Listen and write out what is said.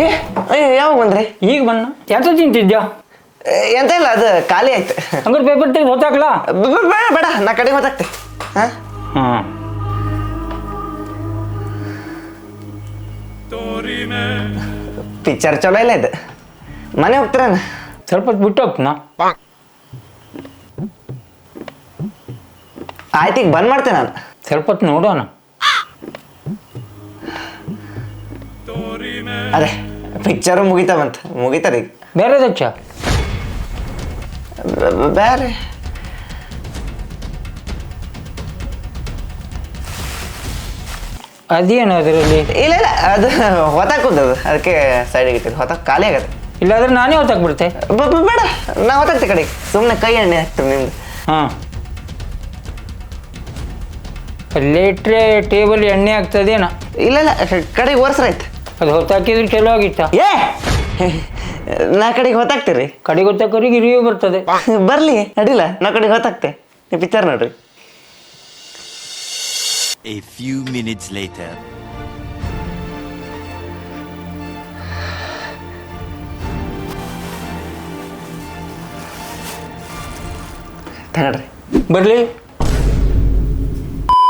ಏ ಅಯ್ಯೋ ಯಾವಾಗ ಬಂದ್ರಿ? ಈಗ ಬಣ್ಣ ಎಂತ ತಿಂತಿದ್ಯಾ? ಎಂತ ಇಲ್ಲ ಅದು ಖಾಲಿ ಆಯ್ತು. ಹಂಗಾರೆ ಪೇಪರ್ ತೆಗೆದು ಹೊತ್ತಾಕ್ಲಾ? ಬ- ಬ- ಬೇಡ ಬೇಡ ನಾ ಕಡೆಗೆ ಗೊತ್ತಾಗ್ತೆ ಹಾಂ? ಹಾಂ. ಪಿಕ್ಚರ್ ಚಲೋ ಇಲ್ಲ ಇದು. ಮನೆ ಹೋಗ್ತೀರೇನ? ಸ್ವಲ್ಪ ಹೊತ್ತು ಬಿಟ್ಟು ಹೋಗ್ತೀನಾ? ಆಯ್ತು ಈಗ ಬಂದ್ ಮಾಡ್ತೇನೆ ನಾನು. ಸ್ವಲ್ಪ ಹೊತ್ತು ನೋಡೋಣ. ಅದೇ. ಪಿಕ್ಚರು ಮುಗಿತಾ ಬಂತ ಮುಗಿತಾರ ಈಗ ಬೇರೆ ದಕ್ಷ? ಬ- ಬೇರೆ. ಅದೇನು ಅದರಲ್ಲಿ? ಇಲ್ಲ ಇಲ್ಲ ಅದು ಹೊತ್ತಾಕುದದು ಅದಕ್ಕೆ ಸೈಡಿಗೆ ಇಟ್ಟಿದ್ದು. ಹೊತ್ತಾಕ್ ಖಾಲಿ ಆಗತ್ತೆ. ಇಲ್ಲಾದ್ರೆ ನಾನೇ ಹೊತ್ತಾಕ್ಬಿಡ್ತೆ ಬ- ಬ- ಬೇಡ ನಾ ಹೊತ್ತಾಕ್ತೆ ಕಡೆಗೆ ಸುಮ್ಮನೆ ಕೈ ಎಣ್ಣೆ ಹಾಕ್ತೀವಿ ನಿಮ್ದು. ಹಾಂ. ಲೇಟ್ರೆ ಟೇಬಲ್ ಎಣ್ಣೆ ಆಗ್ತದೇನ. ಇಲ್ಲ ಇಲ್ಲ ಕಡೆಗೆ ಒರ್ಸ್ರಾಯ್ತು ಅದು ಹೊತ್ತಾಕಿದ್ರೆ ಚಲೋ ಆಗಿತ್ತ ಏ! ನಾ ಕಡೆಗೆ ಹೊತ್ತಾಕ್ತೀರಿ ಕಡೆಗೆ ಗೊತ್ತಾಕೋರಿಗೆ ರಿವ್ಯೂ ಬರ್ತದೆ. ಬರ್ಲಿ ಅಡಿಲ್ಲ ನಾ ಕಡೆಗೆ ಹೊತ್ತಾಕ್ತೆ ನೀವು ಪಿಕ್ಚರ್ ನೋಡ್ರಿ. A few minutes later. ತಗಡ್ರಿ ಬರಲಿ.